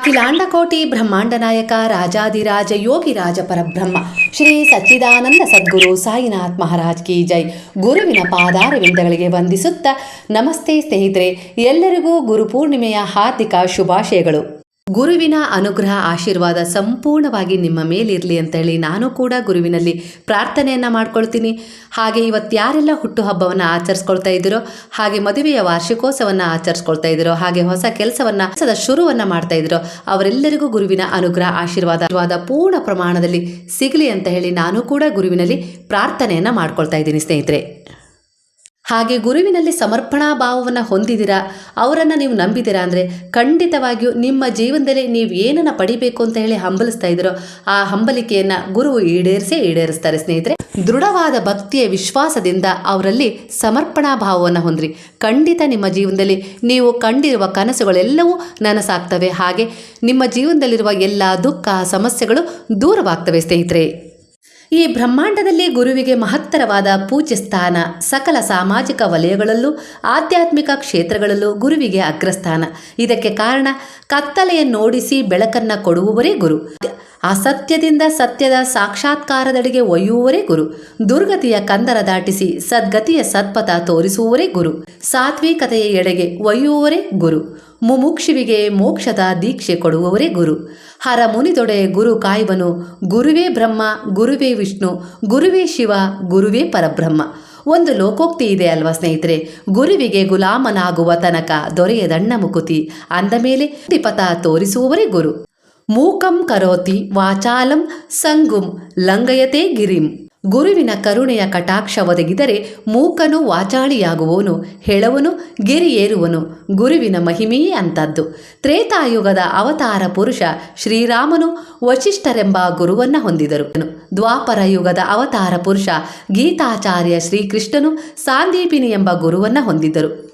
ಅಖಿಲಾಂಡಕೋಟಿ ಬ್ರಹ್ಮಾಂಡ ನಾಯಕ ರಾಜಾದಿರಾಜ ಯೋಗಿ ರಾಜ ಪರಬ್ರಹ್ಮ, ಶ್ರೀ ಸಚ್ಚಿದಾನಂದ ಸದ್ಗುರು ಸಾಯಿನಾಥ್ ಮಹಾರಾಜ್ ಕಿ ಜೈ. ಗುರುವಿನ ಪಾದಾರವಿಂದಗಳಿಗೆ ವಂದಿಸುತ್ತಾ ನಮಸ್ತೆ ಸ್ನೇಹಿತರೆ, ಎಲ್ಲರಿಗೂ ಗುರುಪೂರ್ಣಿಮೆಯ ಹಾರ್ದಿಕ ಶುಭಾಶಯಗಳು. ಗುರುವಿನ ಅನುಗ್ರಹ ಆಶೀರ್ವಾದ ಸಂಪೂರ್ಣವಾಗಿ ನಿಮ್ಮ ಮೇಲಿರಲಿ ಅಂತ ಹೇಳಿ ನಾನು ಕೂಡ ಗುರುವಿನಲ್ಲಿ ಪ್ರಾರ್ಥನೆಯನ್ನು ಮಾಡ್ಕೊಳ್ತೀನಿ. ಹಾಗೆ ಇವತ್ತು ಯಾರೆಲ್ಲ ಹುಟ್ಟುಹಬ್ಬವನ್ನು ಆಚರಿಸ್ಕೊಳ್ತಾ ಇದ್ದೀರೋ, ಹಾಗೆ ಮದುವೆಯ ವಾರ್ಷಿಕೋತ್ಸವವನ್ನು ಆಚರಿಸ್ಕೊಳ್ತಾ ಇದ್ದೀರೋ, ಹಾಗೆ ಹೊಸ ಕೆಲಸವನ್ನು, ಹೊಸದ ಶುರುವನ್ನು ಮಾಡ್ತಾ ಇದ್ದೀರೋ, ಅವರೆಲ್ಲರಿಗೂ ಗುರುವಿನ ಅನುಗ್ರಹ ಆಶೀರ್ವಾದ ಪೂರ್ಣ ಪ್ರಮಾಣದಲ್ಲಿ ಸಿಗಲಿ ಅಂತ ಹೇಳಿ ನಾನು ಕೂಡ ಗುರುವಿನಲ್ಲಿ ಪ್ರಾರ್ಥನೆಯನ್ನು ಮಾಡ್ಕೊಳ್ತಾ ಇದ್ದೀನಿ ಸ್ನೇಹಿತರೆ. ಹಾಗೆ ಗುರುವಿನಲ್ಲಿ ಸಮರ್ಪಣಾ ಭಾವವನ್ನು ಹೊಂದಿದ್ದೀರಾ ಅವರನ್ನು ನೀವು ನಂಬಿದ್ದೀರಾ ಅಂದರೆ ಖಂಡಿತವಾಗಿಯೂ ನಿಮ್ಮ ಜೀವನದಲ್ಲಿ ನೀವು ಏನನ್ನು ಪಡಿಬೇಕು ಅಂತ ಹೇಳಿ ಹಂಬಲಿಸ್ತಾ ಇದ್ದೀರೋ ಆ ಹಂಬಲಿಕೆಯನ್ನು ಗುರುವು ಈಡೇರಿಸೇ ಈಡೇರಿಸ್ತಾರೆ ಸ್ನೇಹಿತರೆ. ದೃಢವಾದ ಭಕ್ತಿಯ ವಿಶ್ವಾಸದಿಂದ ಅವರಲ್ಲಿ ಸಮರ್ಪಣಾ ಭಾವವನ್ನು ಹೊಂದ್ರಿ. ಖಂಡಿತ ನಿಮ್ಮ ಜೀವನದಲ್ಲಿ ನೀವು ಕಂಡಿರುವ ಕನಸುಗಳೆಲ್ಲವೂ ನನಸಾಗ್ತವೆ. ಹಾಗೆ ನಿಮ್ಮ ಜೀವನದಲ್ಲಿರುವ ಎಲ್ಲ ದುಃಖ, ಸಮಸ್ಯೆಗಳು ದೂರವಾಗ್ತವೆ ಸ್ನೇಹಿತರೆ. ಈ ಬ್ರಹ್ಮಾಂಡದಲ್ಲಿ ಗುರುವಿಗೆ ಮಹತ್ತರವಾದ ಪೂಜ್ಯ ಸ್ಥಾನ. ಸಕಲ ಸಾಮಾಜಿಕ ವಲಯಗಳಲ್ಲೂ, ಆಧ್ಯಾತ್ಮಿಕ ಕ್ಷೇತ್ರಗಳಲ್ಲೂ ಗುರುವಿಗೆ ಅಗ್ರಸ್ಥಾನ. ಇದಕ್ಕೆ ಕಾರಣ ಕತ್ತಲೆಯನ್ನೋಡಿಸಿ ಬೆಳಕನ್ನು ಕೊಡುವವರೇ ಗುರು. ಅಸತ್ಯದಿಂದ ಸತ್ಯದ ಸಾಕ್ಷಾತ್ಕಾರದಡೆಗೆ ಒಯ್ಯುವವರೇ ಗುರು. ದುರ್ಗತಿಯ ಕಂದರ ದಾಟಿಸಿ ಸದ್ಗತಿಯ ಸತ್ಪಥ ತೋರಿಸುವವರೇ ಗುರು. ಸಾತ್ವಿಕತೆಯ ಎಡೆಗೆ ಒಯ್ಯುವವರೇ ಗುರು. ಮುಮುಕ್ಷಿವಿಗೆ ಮೋಕ್ಷದ ದೀಕ್ಷೆ ಕೊಡುವವರೇ ಗುರು. ಹರ ಮುನಿದೊಡೆ ಗುರು ಕಾಯುವನು, ಗುರುವೇ ಬ್ರಹ್ಮ, ಗುರುವೇ ವಿಷ್ಣು, ಗುರುವೇ ಶಿವ, ಗುರುವೇ ಪರಬ್ರಹ್ಮ. ಒಂದು ಲೋಕೋಕ್ತಿ ಇದೆ ಅಲ್ವಾ ಸ್ನೇಹಿತರೆ? ಗುರುವಿಗೆ ಗುಲಾಮನಾಗುವ ತನಕ ದೊರೆಯದಣ್ಣ ಮುಕುತಿ. ಅಂದ ಮೇಲೆ ಪಥ ತೋರಿಸುವವರೇ ಗುರು. ಮೂಕಂ ಕರೋತಿ ವಾಚಾಲಂ ಸಂಗುಂ ಲಂಗಯತೆ ಗಿರಿಂ. ಗುರುವಿನ ಕರುಣೆಯ ಕಟಾಕ್ಷ ಒದಗಿದರೆ ಮೂಕನು ವಾಚಾಳಿಯಾಗುವನು ಹೆಳವನು, ಗಿರಿಯೇರುವನು, ಗುರುವಿನ ಮಹಿಮೆಯೇ ಅಂತದ್ದು ತ್ರೇತಾಯುಗದ ಅವತಾರ ಪುರುಷ ಶ್ರೀರಾಮನು ವಶಿಷ್ಠರೆಂಬ ಗುರುವನ್ನ ಹೊಂದಿದರು. ದ್ವಾಪರ ಯುಗದ ಅವತಾರ ಪುರುಷ ಗೀತಾಚಾರ್ಯ ಶ್ರೀಕೃಷ್ಣನು ಸಾಂದೀಪಿನಿ ಎಂಬ ಗುರುವನ್ನ ಹೊಂದಿದ್ದರು.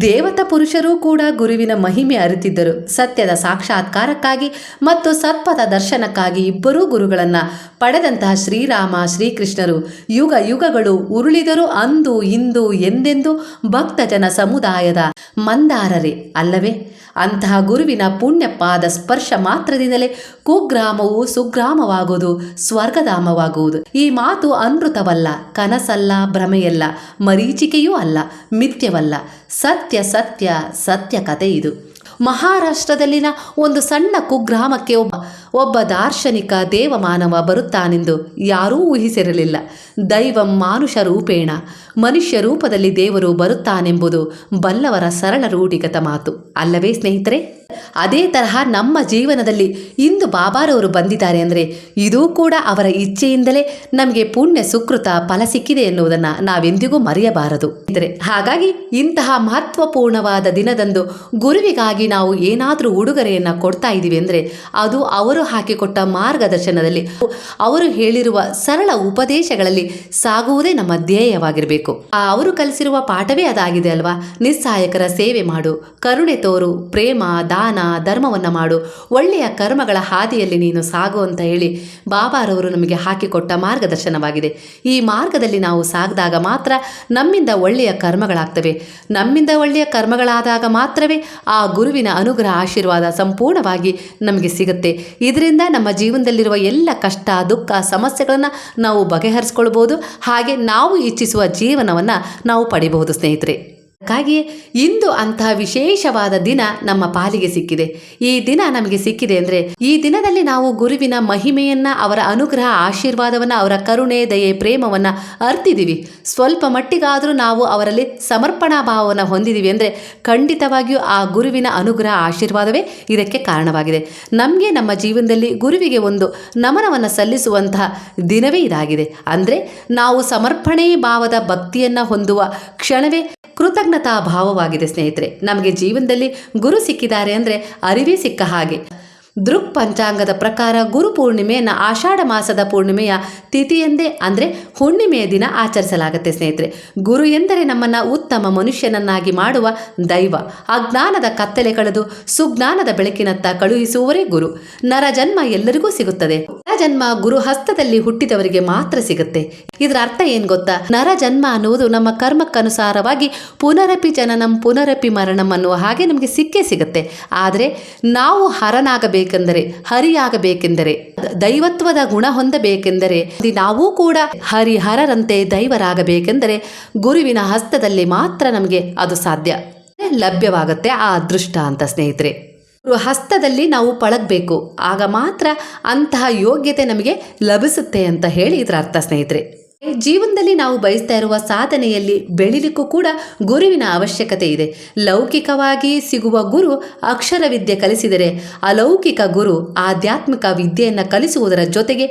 ದೇವತ ಪುರುಷರೂ ಕೂಡ ಗುರುವಿನ ಮಹಿಮೆ ಅರಿತಿದ್ದರು. ಸತ್ಯದ ಸಾಕ್ಷಾತ್ಕಾರಕ್ಕಾಗಿ ಮತ್ತು ಸತ್ಪಥ ದರ್ಶನಕ್ಕಾಗಿ ಇಬ್ಬರೂ ಗುರುಗಳನ್ನು ಪಡೆದಂತಹ ಶ್ರೀರಾಮ, ಶ್ರೀಕೃಷ್ಣರು. ಯುಗ ಯುಗಗಳು ಉರುಳಿದರು ಅಂದು, ಇಂದು, ಎಂದೆಂದು ಭಕ್ತಜನ ಸಮುದಾಯದ ಮಂದಾರರೇ ಅಲ್ಲವೇ? ಅಂತಹ ಗುರುವಿನ ಪುಣ್ಯಪಾದ ಸ್ಪರ್ಶ ಮಾತ್ರದಿಂದಲೇ ಕುಗ್ರಾಮವು ಸುಗ್ರಾಮವಾಗುವುದು, ಸ್ವರ್ಗಧಾಮವಾಗುವುದು. ಈ ಮಾತು ಅನೃತವಲ್ಲ, ಕನಸಲ್ಲ, ಭ್ರಮೆಯಲ್ಲ, ಮರೀಚಿಕೆಯೂ ಅಲ್ಲ, ಮಿಥ್ಯವಲ್ಲ. ಸತ್ಯ ಸತ್ಯ ಸತ್ಯ ಕಥೆ ಇದು. ಮಹಾರಾಷ್ಟ್ರದಲ್ಲಿನ ಒಂದು ಸಣ್ಣ ಕುಗ್ರಾಮಕ್ಕೆ ಒಬ್ಬ ಒಬ್ಬ ದಾರ್ಶನಿಕ ದೇವಮಾನವ ಬರುತ್ತಾನೆಂದು ಯಾರೂ ಊಹಿಸಿರಲಿಲ್ಲ. ದೈವಂ ಮಾನುಷ ರೂಪೇಣ, ಮನುಷ್ಯ ರೂಪದಲ್ಲಿ ದೇವರು ಬರುತ್ತಾನೆಂಬುದು ಬಲ್ಲವರ ಸರಳ ರೂಢಿಗತ ಮಾತು. ಅಲ್ಲವೇ ಸ್ನೇಹಿತರೆ, ಅದೇ ತರಹ ನಮ್ಮ ಜೀವನದಲ್ಲಿ ಇಂದು ಬಾಬಾರವರು ಬಂದಿದ್ದಾರೆ ಅಂದರೆ ಇದೂ ಕೂಡ ಅವರ ಇಚ್ಛೆಯಿಂದಲೇ ನಮಗೆ ಪುಣ್ಯ ಸುಕೃತ ಫಲ ಸಿಕ್ಕಿದೆ ಎನ್ನುವುದನ್ನು ನಾವೆಂದಿಗೂ ಮರೆಯಬಾರದು. ಹಾಗಾಗಿ ಇಂತಹ ಮಹತ್ವಪೂರ್ಣವಾದ ದಿನದಂದು ಗುರುವಿಗಾಗಿ ನಾವು ಏನಾದರೂ ಉಡುಗೊರೆಯನ್ನು ಕೊಡ್ತಾ ಇದ್ದೀವಿ ಅಂದರೆ ಅದು ಅವರು ಹಾಕಿಕೊಟ್ಟ ಮಾರ್ಗದರ್ಶನದಲ್ಲಿ. ಅವರು ಹೇಳಿರುವ ಸರಳ ಉಪದೇಶಗಳಲ್ಲಿ ಸಾಗುವುದೇ ನಮ್ಮ ಧ್ಯೇಯವಾಗಿರಬೇಕು. ಅವರು ಕಲಿಸಿರುವ ಪಾಠವೇ ಅದಾಗಿದೆ ಅಲ್ವಾ? ನಿಸ್ಸಹಾಯಕರ ಸೇವೆ ಮಾಡು. ಕರುಣೆ ತೋರು. ಪ್ರೇಮ, ದಾನ, ಧರ್ಮವನ್ನು ಮಾಡು. ಒಳ್ಳೆಯ ಕರ್ಮಗಳ ಹಾದಿಯಲ್ಲಿ ನೀನು ಸಾಗು ಅಂತ ಹೇಳಿ ಬಾಬಾರವರು ನಮಗೆ ಹಾಕಿಕೊಟ್ಟ ಮಾರ್ಗದರ್ಶನವಾಗಿದೆ. ಈ ಮಾರ್ಗದಲ್ಲಿ ನಾವು ಸಾಗಿದಾಗ ಮಾತ್ರ ನಮ್ಮಿಂದ ಒಳ್ಳೆಯ ಕರ್ಮಗಳಾಗ್ತವೆ. ನಮ್ಮಿಂದ ಒಳ್ಳೆಯ ಕರ್ಮಗಳಾದಾಗ ಮಾತ್ರವೇ ಆ ಗುರುವಿನ ಅನುಗ್ರಹ ಆಶೀರ್ವಾದ ಸಂಪೂರ್ಣವಾಗಿ ನಮಗೆ ಸಿಗುತ್ತೆ. ಇದರಿಂದ ನಮ್ಮ ಜೀವನದಲ್ಲಿರುವ ಎಲ್ಲ ಕಷ್ಟ, ದುಃಖ, ಸಮಸ್ಯೆಗಳನ್ನು ನಾವು ಬಗೆಹರಿಸ್ಕೊಳ್ಬೋದು. ಹಾಗೆ ನಾವು ಇಚ್ಛಿಸುವ ಜೀವನವನ್ನು ನಾವು ಪಡಿಬಹುದು ಸ್ನೇಹಿತರೆ. ಹಾಗಾಗಿ ಇಂದು ಅಂತಹ ವಿಶೇಷವಾದ ದಿನ ನಮ್ಮ ಪಾಲಿಗೆ ಸಿಕ್ಕಿದೆ. ಈ ದಿನ ನಮಗೆ ಸಿಕ್ಕಿದೆ ಅಂದರೆ ಈ ದಿನದಲ್ಲಿ ನಾವು ಗುರುವಿನ ಮಹಿಮೆಯನ್ನ, ಅವರ ಅನುಗ್ರಹ, ಆಶೀರ್ವಾದವನ್ನು, ಅವರ ಕರುಣೆ, ದಯೆ, ಪ್ರೇಮವನ್ನು ಅರ್ತಿದ್ದೀವಿ ಸ್ವಲ್ಪ ಮಟ್ಟಿಗಾದರೂ ನಾವು ಅವರಲ್ಲಿ ಸಮರ್ಪಣಾ ಭಾವವನ್ನು ಹೊಂದಿದ್ದೀವಿ ಅಂದರೆ ಖಂಡಿತವಾಗಿಯೂ ಆ ಗುರುವಿನ ಅನುಗ್ರಹ, ಆಶೀರ್ವಾದವೇ ಇದಕ್ಕೆ ಕಾರಣವಾಗಿದೆ. ನಮಗೆ ನಮ್ಮ ಜೀವನದಲ್ಲಿ ಗುರುವಿಗೆ ಒಂದು ನಮನವನ್ನು ಸಲ್ಲಿಸುವಂತಹ ದಿನವೇ ಇದಾಗಿದೆ. ಅಂದರೆ ನಾವು ಸಮರ್ಪಣೆ ಭಾವದ ಭಕ್ತಿಯನ್ನು ಹೊಂದುವ ಕ್ಷಣವೇ ಕೃತಜ್ಞತಾ ಭಾವವಾಗಿದೆ ಸ್ನೇಹಿತರೆ. ನಮಗೆ ಜೀವನದಲ್ಲಿ ಗುರು ಸಿಕ್ಕಿದ್ದಾರೆ ಅಂದರೆ ಅರಿವೇ ಸಿಕ್ಕ ಹಾಗೆ. ದೃಕ್ ಪಂಚಾಂಗದ ಪ್ರಕಾರ ಗುರು ಪೂರ್ಣಿಮೆಯನ್ನು ಆಷಾಢ ಮಾಸದ ಪೂರ್ಣಿಮೆಯ ತಿಥಿಯೆಂದೇ ಅಂದರೆ ಹುಣ್ಣಿಮೆಯ ದಿನ ಆಚರಿಸಲಾಗುತ್ತೆ ಸ್ನೇಹಿತರೆ. ಗುರು ಎಂದರೆ ನಮ್ಮನ್ನು ಉತ್ತಮ ಮನುಷ್ಯನನ್ನಾಗಿ ಮಾಡುವ ದೈವ. ಅಜ್ಞಾನದ ಕತ್ತಲೆ ಕಳೆದು ಸುಜ್ಞಾನದ ಬೆಳಕಿನತ್ತ ಕಳುಹಿಸುವವರೇ ಗುರು. ನರ ಜನ್ಮ ಎಲ್ಲರಿಗೂ ಸಿಗುತ್ತದೆ. ಜನ್ಮ ಗುರು ಹಸ್ತದಲ್ಲಿ ಹುಟ್ಟಿದವರಿಗೆ ಮಾತ್ರ ಸಿಗುತ್ತೆ. ಇದರ ಅರ್ಥ ಏನ್ ಗೊತ್ತಾ? ನರ ಜನ್ಮ ಅನ್ನುವುದು ನಮ್ಮ ಕರ್ಮಕ್ಕನುಸಾರವಾಗಿ ಪುನರಪಿ ಜನನಂ ಪುನರಪಿ ಮರಣಂ ಅನ್ನುವ ಹಾಗೆ ನಮಗೆ ಸಿಕ್ಕೇ ಸಿಗುತ್ತೆ. ಆದರೆ ನಾವು ಹರನಾಗಬೇಕೆಂದರೆ ಹರಿಯಾಗಬೇಕೆಂದರೆ, ದೈವತ್ವದ ಗುಣ ಹೊಂದಬೇಕೆಂದರೆ ನಾವೂ ಕೂಡ ಹರಿಹರರಂತೆ ದೈವರಾಗಬೇಕೆಂದರೆ ಗುರುವಿನ ಹಸ್ತದಲ್ಲಿ ಮಾತ್ರ ನಮಗೆ ಅದು ಸಾಧ್ಯ. ಲಭ್ಯವಾಗುತ್ತೆ ಆ ಅದೃಷ್ಟ ಅಂತ ಸ್ನೇಹಿತರೆ. ಹಸ್ತದಲ್ಲಿ ನಾವು ಪಳಗಬೇಕು. ಆಗ ಮಾತ್ರ ಅಂತಹ ಯೋಗ್ಯತೆ ನಮಗೆ ಲಭಿಸುತ್ತೆ ಅಂತ ಹೇಳಿ ಇದರ ಅರ್ಥ ಸ್ನೇಹಿತರೆ. ಜೀವನದಲ್ಲಿ ನಾವು ಬಯಸ್ತಾ ಇರುವ ಸಾಧನೆಯಲ್ಲಿ ಬೆಳಿಲಿಕ್ಕೂ ಕೂಡ ಗುರುವಿನ ಅವಶ್ಯಕತೆ ಇದೆ. ಲೌಕಿಕವಾಗಿ ಸಿಗುವ ಗುರು ಅಕ್ಷರ ವಿದ್ಯೆ ಕಲಿಸಿದರೆ ಅಲೌಕಿಕ ಗುರು ಆಧ್ಯಾತ್ಮಿಕ ವಿದ್ಯೆಯನ್ನು ಕಲಿಸುವುದರ ಜೊತೆಗೆ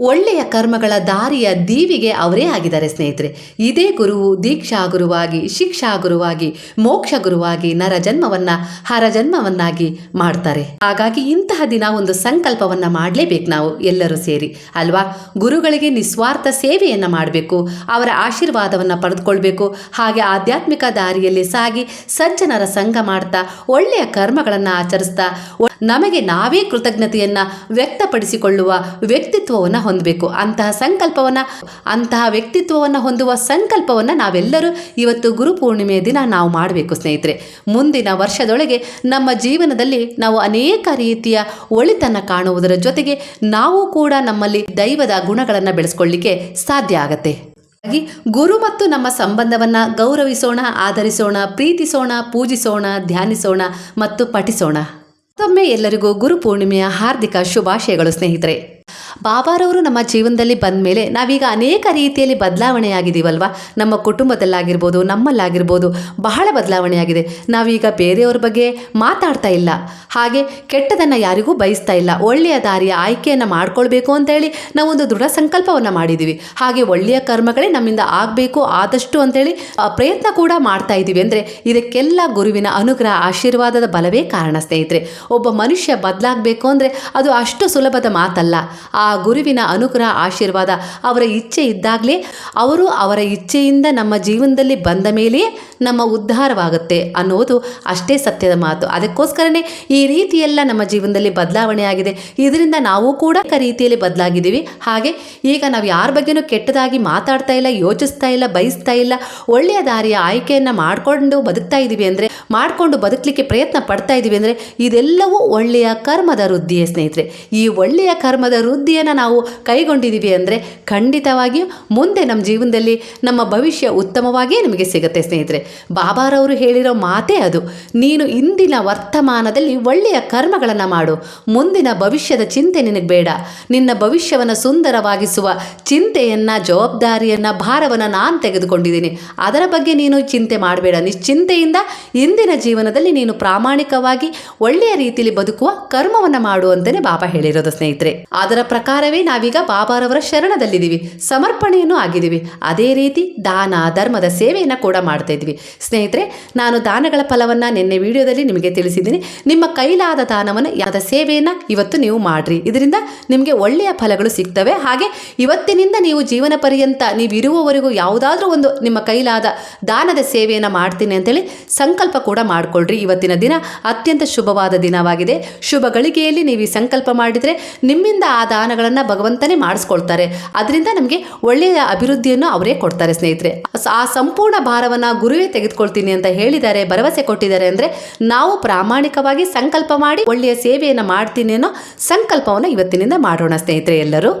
ಒಳ್ಳೆಯ ಕರ್ಮಗಳ ದಾರಿಯ ದೀವಿಗೆ ಅವರೇ ಆಗಿದ್ದಾರೆ ಸ್ನೇಹಿತರೆ. ಇದೇ ಗುರುವು ದೀಕ್ಷಾ ಗುರುವಾಗಿ ಶಿಕ್ಷಾ ಗುರುವಾಗಿ ಮೋಕ್ಷ ಗುರುವಾಗಿ ನರ ಜನ್ಮವನ್ನ, ಹರ ಜನ್ಮವನ್ನಾಗಿ ಮಾಡ್ತಾರೆ. ಹಾಗಾಗಿ ಇಂತಹ ದಿನ ಒಂದು ಸಂಕಲ್ಪವನ್ನ ಮಾಡಲೇಬೇಕು ನಾವು ಎಲ್ಲರೂ ಸೇರಿ. ಅಲ್ವಾ? ಗುರುಗಳಿಗೆ ನಿಸ್ವಾರ್ಥ ಸೇವೆಯನ್ನ ಮಾಡಬೇಕು, ಅವರ ಆಶೀರ್ವಾದವನ್ನ ಪಡೆದುಕೊಳ್ಬೇಕು, ಹಾಗೆ ಆಧ್ಯಾತ್ಮಿಕ ದಾರಿಯಲ್ಲಿ ಸಾಗಿ ಸಜ್ಜನರ ಸಂಘ ಮಾಡ್ತಾ, ಒಳ್ಳೆಯ ಕರ್ಮಗಳನ್ನ ಆಚರಿಸ್ತಾ ನಮಗೆ ನಾವೇ ಕೃತಜ್ಞತೆಯನ್ನ ವ್ಯಕ್ತಪಡಿಸಿಕೊಳ್ಳುವ ವ್ಯಕ್ತಿತ್ವವನ್ನು ಹೊಂದಬೇಕು. ಅಂತಹ ಸಂಕಲ್ಪವನ್ನು, ಅಂತಹ ವ್ಯಕ್ತಿತ್ವವನ್ನು ಹೊಂದುವ ಸಂಕಲ್ಪವನ್ನು ನಾವೆಲ್ಲರೂ ಇವತ್ತು ಗುರು ಪೂರ್ಣಿಮೆಯ ದಿನ ನಾವು ಮಾಡಬೇಕು ಸ್ನೇಹಿತರೆ. ಮುಂದಿನ ವರ್ಷದೊಳಗೆ ನಮ್ಮ ಜೀವನದಲ್ಲಿ ನಾವು ಅನೇಕ ರೀತಿಯ ಒಳಿತನ್ನು ಕಾಣುವುದರ ಜೊತೆಗೆ ನಾವು ಕೂಡ ನಮ್ಮಲ್ಲಿ ದೈವದ ಗುಣಗಳನ್ನು ಬೆಳೆಸ್ಕೊಳ್ಳಿಕ್ಕೆ ಸಾಧ್ಯ ಆಗತ್ತೆ. ಹಾಗಾಗಿ ಗುರು ಮತ್ತು ನಮ್ಮ ಸಂಬಂಧವನ್ನ ಗೌರವಿಸೋಣ, ಆಧರಿಸೋಣ, ಪ್ರೀತಿಸೋಣ, ಪೂಜಿಸೋಣ, ಧ್ಯಾನಿಸೋಣ ಮತ್ತು ಪಠಿಸೋಣ. ಮತ್ತೊಮ್ಮೆ ಎಲ್ಲರಿಗೂ ಗುರು ಪೂರ್ಣಿಮೆಯ ಹಾರ್ದಿಕ ಶುಭಾಶಯಗಳು ಸ್ನೇಹಿತರೆ. ಬಾಬಾರವರು ನಮ್ಮ ಜೀವನದಲ್ಲಿ ಬಂದ ಮೇಲೆ ನಾವೀಗ ಅನೇಕ ರೀತಿಯಲ್ಲಿ ಬದಲಾವಣೆಯಾಗಿದ್ದೀವಲ್ವ? ನಮ್ಮ ಕುಟುಂಬದಲ್ಲಾಗಿರ್ಬೋದು, ನಮ್ಮಲ್ಲಾಗಿರ್ಬೋದು, ಬಹಳ ಬದಲಾವಣೆಯಾಗಿದೆ. ನಾವೀಗ ಬೇರೆಯವ್ರ ಬಗ್ಗೆ ಮಾತಾಡ್ತಾ ಇಲ್ಲ. ಹಾಗೆ ಕೆಟ್ಟದನ್ನು ಯಾರಿಗೂ ಬಯಸ್ತಾ ಇಲ್ಲ. ಒಳ್ಳೆಯ ದಾರಿಯ ಆಯ್ಕೆಯನ್ನು ಮಾಡ್ಕೊಳ್ಬೇಕು ಅಂತೇಳಿ ನಾವೊಂದು ದೃಢ ಸಂಕಲ್ಪವನ್ನು ಮಾಡಿದ್ದೀವಿ. ಹಾಗೆ ಒಳ್ಳೆಯ ಕರ್ಮಗಳೇ ನಮ್ಮಿಂದ ಆಗಬೇಕು ಆದಷ್ಟು ಅಂತೇಳಿ ಪ್ರಯತ್ನ ಕೂಡ ಮಾಡ್ತಾ ಇದ್ದೀವಿ. ಅಂದರೆ ಇದಕ್ಕೆಲ್ಲ ಗುರುವಿನ ಅನುಗ್ರಹ, ಆಶೀರ್ವಾದದ ಬಲವೇ ಕಾರಣ, ಸ್ನೇಹಿತರೆ. ಒಬ್ಬ ಮನುಷ್ಯ ಬದಲಾಗಬೇಕು ಅಂದರೆ ಅದು ಅಷ್ಟು ಸುಲಭದ ಮಾತಲ್ಲ. ಆ ಗುರುವಿನ ಅನುಗ್ರಹ, ಆಶೀರ್ವಾದ ಅವರ ಇಚ್ಛೆ ಇದ್ದಾಗಲೇ ಅವರು ಅವರ ಇಚ್ಛೆಯಿಂದ ನಮ್ಮ ಜೀವನದಲ್ಲಿ ಬಂದ ಮೇಲೆಯೇ ನಮ್ಮ ಉದ್ಧಾರವಾಗುತ್ತೆ ಅನ್ನೋದು ಅಷ್ಟೇ ಸತ್ಯದ ಮಾತು. ಅದಕ್ಕೋಸ್ಕರನೇ ಈ ರೀತಿಯೆಲ್ಲ ನಮ್ಮ ಜೀವನದಲ್ಲಿ ಬದಲಾವಣೆ ಆಗಿದೆ ಇದರಿಂದ ನಾವು ಕೂಡ ರೀತಿಯಲ್ಲಿ ಬದಲಾಗಿದ್ದೀವಿ. ಹಾಗೆ ಈಗ ನಾವು ಯಾರ ಬಗ್ಗೆನೂ ಕೆಟ್ಟದಾಗಿ ಮಾತಾಡ್ತಾ ಇಲ್ಲ, ಯೋಚಿಸ್ತಾ ಇಲ್ಲ, ಬಯಸ್ತಾ ಇಲ್ಲ, ಒಳ್ಳೆಯ ದಾರಿಯ ಆಯ್ಕೆಯನ್ನು ಮಾಡಿಕೊಂಡು ಬದುಕ್ತಾ ಇದ್ದೀವಿ ಅಂದರೆ, ಮಾಡಿಕೊಂಡು ಬದುಕಲಿಕ್ಕೆ ಪ್ರಯತ್ನ ಪಡ್ತಾ ಇದ್ದೀವಿ ಅಂದರೆ, ಇದೆಲ್ಲವೂ ಒಳ್ಳೆಯ ಕರ್ಮದ ವೃದ್ಧಿಯೇ ಸ್ನೇಹಿತರೆ. ಈ ಒಳ್ಳೆಯ ಕರ್ಮದ ವೃದ್ಧಿಯನ್ನು ನಾವು ಕೈಗೊಂಡಿದ್ದೀವಿ ಅಂದರೆ ಖಂಡಿತವಾಗಿಯೂ ಮುಂದೆ ನಮ್ಮ ಜೀವನದಲ್ಲಿ ನಮ್ಮ ಭವಿಷ್ಯ ಉತ್ತಮವಾಗಿಯೇ ನಮಗೆ ಸಿಗುತ್ತೆ, ಸ್ನೇಹಿತರೆ. ಬಾಬಾರವರು ಹೇಳಿರೋ ಮಾತೇ ಅದು. ನೀನು ಇಂದಿನ ವರ್ತಮಾನದಲ್ಲಿ ಒಳ್ಳೆಯ ಕರ್ಮಗಳನ್ನು ಮಾಡು. ಮುಂದಿನ ಭವಿಷ್ಯದ ಚಿಂತೆ ನಿನಗೆ ಬೇಡ. ನಿನ್ನ ಭವಿಷ್ಯವನ್ನು ಸುಂದರವಾಗಿಸುವ ಚಿಂತೆಯನ್ನು, ಜವಾಬ್ದಾರಿಯನ್ನು, ಭಾರವನ್ನು ನಾನು ತೆಗೆದುಕೊಂಡಿದ್ದೀನಿ ಅದರ ಬಗ್ಗೆ ನೀನು ಚಿಂತೆ ಮಾಡಬೇಡ. ನಿಶ್ಚಿಂತೆಯಿಂದ ಇಂದಿನ ಜೀವನದಲ್ಲಿ ನೀನು ಪ್ರಾಮಾಣಿಕವಾಗಿ ಒಳ್ಳೆಯ ರೀತಿಯಲ್ಲಿ ಬದುಕುವ ಕರ್ಮವನ್ನು ಮಾಡು ಅಂತಲೇ ಬಾಬಾ ಹೇಳಿರೋದು, ಸ್ನೇಹಿತರೆ. ಅದರ ಪ್ರಕಾರವೇ ನಾವೀಗ ಬಾಬಾರವರ ಶರಣದಲ್ಲಿದ್ದೀವಿ. ಸಮರ್ಪಣೆಯನ್ನು ಆಗಿದ್ದೀವಿ. ಅದೇ ರೀತಿ ದಾನ, ಧರ್ಮದ ಸೇವೆಯನ್ನು ಕೂಡ ಮಾಡ್ತಾ ಇದ್ವಿ ಸ್ನೇಹಿತರೆ, ನಾನು ದಾನಗಳ ಫಲವನ್ನು ನಿನ್ನೆ ವಿಡಿಯೋದಲ್ಲಿ ನಿಮಗೆ ತಿಳಿಸಿದ್ದೀನಿ. ನಿಮ್ಮ ಕೈಲಾದ ದಾನವನ್ನು, ಯಾದ ಸೇವೆಯನ್ನು ಇವತ್ತು ನೀವು ಮಾಡ್ರಿ. ಇದರಿಂದ ನಿಮಗೆ ಒಳ್ಳೆಯ ಫಲಗಳು ಸಿಗ್ತವೆ. ಹಾಗೆ ಇವತ್ತಿನಿಂದ ನೀವು ಜೀವನ ಪರ್ಯಂತ ನೀವು ಇರುವವರೆಗೂ ಯಾವುದಾದ್ರೂ ಒಂದು ನಿಮ್ಮ ಕೈಲಾದ ದಾನದ ಸೇವೆಯನ್ನು ಮಾಡ್ತೀನಿ ಅಂತೇಳಿ ಸಂಕಲ್ಪ ಕೂಡ ಮಾಡಿಕೊಳ್ಳ್ರಿ ಇವತ್ತಿನ ದಿನ ಅತ್ಯಂತ ಶುಭವಾದ ದಿನವಾಗಿದೆ. ಶುಭ ಗಳಿಗೆಯಲ್ಲಿ ನೀವು ಈ ಸಂಕಲ್ಪ ಮಾಡಿದರೆ ನಿಮ್ಮಿಂದ ಆ ದಾನಗಳನ್ನು ಭಗವಂತನೇ ಮಾಡಿಸ್ಕೊಳ್ತಾರೆ. ಅದರಿಂದ ನಮಗೆ ಒಳ್ಳೆಯ ಅಭಿವೃದ್ಧಿಯನ್ನು ಅವರೇ ಕೊಡ್ತಾರೆ ಸ್ನೇಹಿತರೆ. ಆ ಸಂಪೂರ್ಣ ಭಾರವನ್ನು ಗುರುವೇ ತೆಗೆದುಕೊಳ್ತೀನಿ ಅಂತ ಹೇಳಿದ್ದಾರೆ, ಭರವಸೆ ಕೊಟ್ಟಿದ್ದಾರೆ ಅಂದರೆ ನಾವು ಪ್ರಾಮಾಣಿಕವಾಗಿ ಸಂಕಲ್ಪ ಮಾಡಿ ಒಳ್ಳೆಯ ಸೇವೆಯನ್ನು ಮಾಡ್ತೀನಿ ಅನ್ನೋ ಸಂಕಲ್ಪವನ್ನು ಇವತ್ತಿನಿಂದ ಮಾಡೋಣ ಸ್ನೇಹಿತರೆ ಎಲ್ಲರೂ.